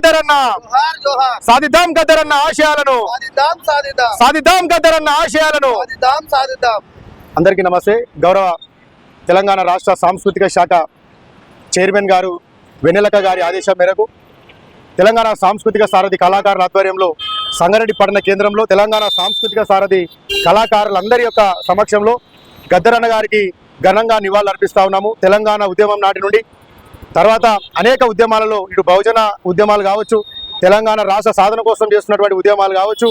గద్దరన్న సాధిద్దాం గద్దరన్న ఆశయాలను. సాధిద్దాం గద్దరన్న ఆశయాలను. అందరికీ నమస్తే. గౌరవ తెలంగాణ రాష్ట్ర సాంస్కృతిక శాఖ చైర్మన్ గారు వెన్నెలక గారి ఆదేశం మేరకు తెలంగాణ సాంస్కృతిక సారథి కళాకారుల ఆధ్వర్యంలో సంగారెడ్డి పట్టణ కేంద్రంలో తెలంగాణ సాంస్కృతిక సారథి కళాకారులందరి యొక్క సమక్షంలో గద్దరన్న గారికి ఘనంగా నివాళులు అర్పిస్తా ఉన్నాము. తెలంగాణ ఉద్యమం నాటి నుండి తర్వాత అనేక ఉద్యమాలలో ఇటు బహుజన ఉద్యమాలు కావచ్చు తెలంగాణ రాష్ట్ర సాధన కోసం చేస్తున్నటువంటి ఉద్యమాలు కావచ్చు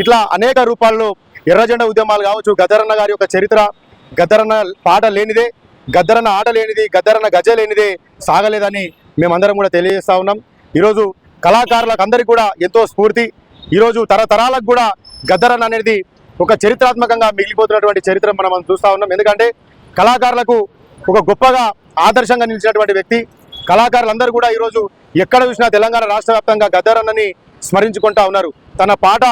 ఇట్లా అనేక రూపాల్లో ఎర్రజెండ ఉద్యమాలు కావచ్చు గద్దరన్న గారి యొక్క చరిత్ర గద్దరన్న పాట లేనిదే గద్దరన్న ఆట లేనిది గద్దరన్న గజ లేనిదే సాగలేదని మేమందరం కూడా తెలియజేస్తా ఉన్నాం. ఈరోజు కళాకారులకు అందరికీ కూడా ఎంతో స్ఫూర్తి. ఈరోజు తరతరాలకు కూడా గద్దరన్న అనేది ఒక చరిత్రాత్మకంగా మిగిలిపోతున్నటువంటి చరిత్ర మనం చూస్తా ఉన్నాం. ఎందుకంటే కళాకారులకు ఒక గొప్పగా ఆదర్శంగా నిలిచినటువంటి వ్యక్తి. కళాకారులందరూ కూడా ఈరోజు ఎక్కడ చూసినా తెలంగాణ రాష్ట్ర వ్యాప్తంగా గద్దరన్నని స్మరించుకుంటా ఉన్నారు. తన పాట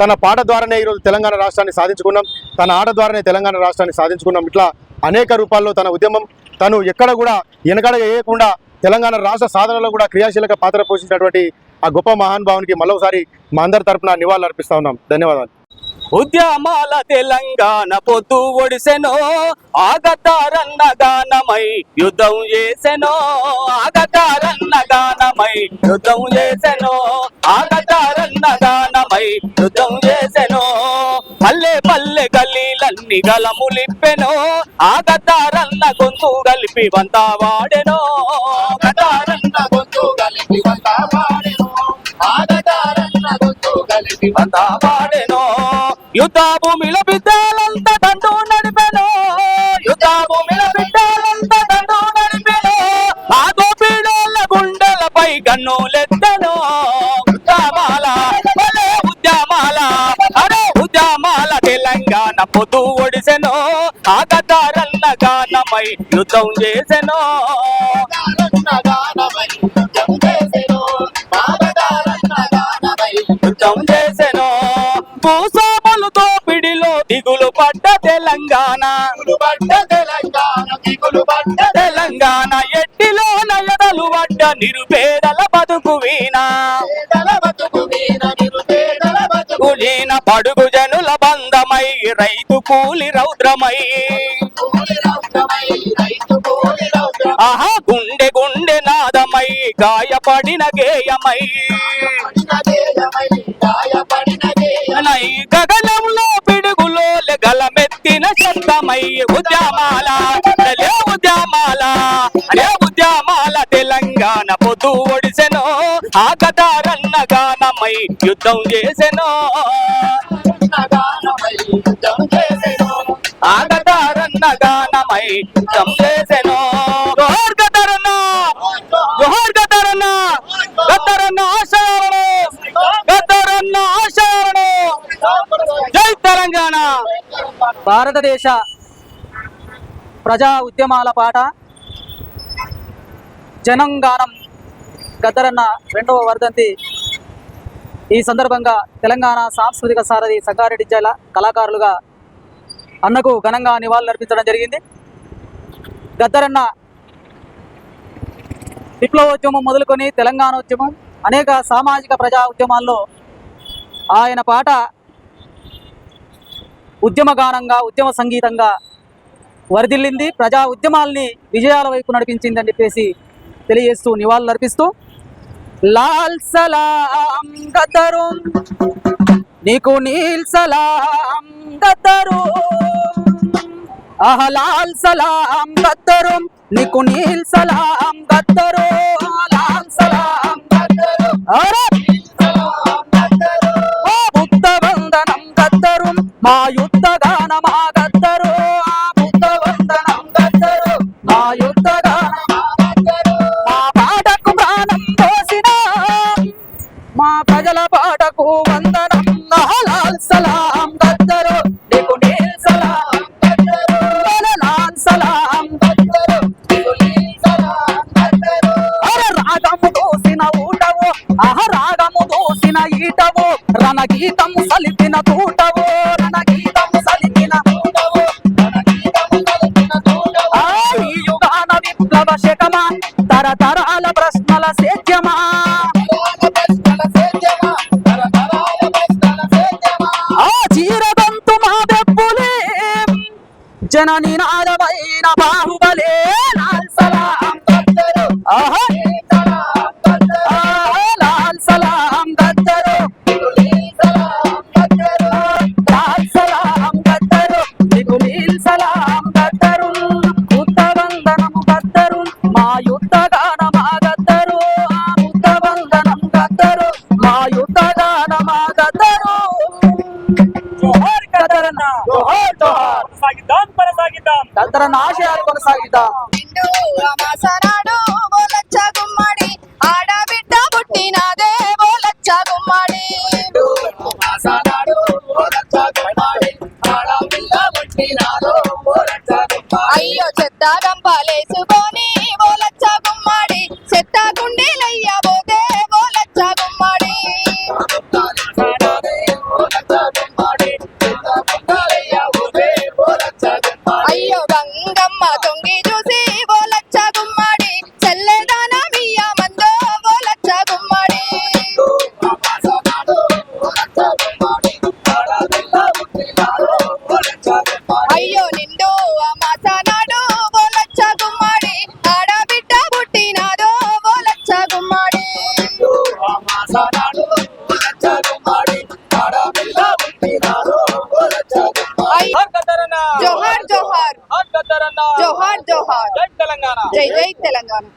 తన పాట ద్వారానే ఈరోజు తెలంగాణ రాష్ట్రాన్ని సాధించుకున్నాం. తన ఆట ద్వారానే తెలంగాణ రాష్ట్రాన్ని సాధించుకున్నాం. ఇట్లా అనేక రూపాల్లో తన ఉద్యమం తను ఎక్కడ కూడా వెనకడ వేయకుండా తెలంగాణ రాష్ట్ర సాధనలో కూడా క్రియాశీలక పాత్ర పోషించినటువంటి ఆ గొప్ప మహానుభావునికి మరోసారి మా అందరి తరపున నివాళులు అర్పిస్తా ఉన్నాం. ధన్యవాదాలు. ఉద్యమాల తెలంగాణ పొద్దు ఒడిసెనో ఆగతారన్న గానమై యుద్ధం చేసెనో ఆగతారన్న గానమై యుద్ధం చేసెనో ఆగతారన్న గానమై యుద్ధం చేసెనో పల్లె పల్లె గల్లీలన్నీ గలములిప్పెనో ఆగతారన్న గొంతు కలిపి వంతా వాడెనో ఆగతారన్న గొంతు కలిపి వంతా వాడెనో ఆగతారన్న గొంతు కలిపి వంతా వాడెనో. యుద్ధ భూమిలో బిడ్డలంతా దండు నడిపెను. యుద్ధ భూమిలో బిడ్డలంతా దండు నడిపెను. ఆ గోపీడోళ్ళ గుండెలపై కన్నులెత్తను ఉద్యమాల భలే ఉద్యమాల అరే ఉద్యమాల తెలంగాణ పొద్దు ఒడిసెను. ఆ ఆగతారన్న గానమై యుద్ధం చేసెను. గానమై తెలంగాణ ఎట్టిలో నయదలు పడ్డ నిరుపేదల బతుకు వీణ. కులీన పడుగు జనుల బంధమై రైతు కూలి రౌద్రమై. ఆహా గుండె గుండె నాదమై గాయపడిన గేయమై. నై గగనంలో పిడుగులో గలమెత్తిన శబ్దమై ఉద్యమాల అరే ఉద్యమాల తెలంగాణ పొద్దు ఒడిసెను ఆగతారన్న గానమై యుద్ధం చేసెను. ఆగతారన్న గానమై యుద్ధం చేసెను. భారతదేశ ప్రజా ఉద్యమాల పాట జనంగానం గద్దరన్న రెండవ వర్ధంతి. ఈ సందర్భంగా తెలంగాణ సాంస్కృతిక సారథి సంగారెడ్డి జిల్లా కళాకారులుగా అన్నకు ఘనంగా నివాళులు అర్పించడం జరిగింది. గద్దరన్న విప్లవోద్యమం మొదలుకొని తెలంగాణ ఉద్యమం అనేక సామాజిక ప్రజా ఉద్యమాల్లో ఆయన పాట ఉద్యమగానంగా ఉద్యమ సంగీతంగా వరదిల్లింది ప్రజా ఉద్యమాల్ని విజయాల వైపు నడిపించిందని చెప్పేసి తెలియజేస్తూ నివాళులు అర్పిస్తూ లాల్ సలాం గద్దరు నీకు నీల్ సలాం గద్దరు ఆహ లాల్ సలాం గద్దరు నీకు నీల్ సలాం గద్దరు లాల్ సలాం గద్దరు అరే ఓ బుద్ధ వందనం గద్దరు మా యుద్ధ గానమా ప్రజల వందనం. లాల్ సలాం గద్దరు నీకు నీల్ సలాం గద్దరు సలాం గద్దరు నీకు నీల్ సలాం గద్దరు రాగము దోసిన ఊటవు. అహ రాగము దోసిన ఈటవు. రణగీతము సలిపిన తూటవు. జనని బాహుబలే సలాం ఆహా, ನಂತರ ನಾಶ ಆಗಿ ಕೊನಸಾಗಿದ್ದ um,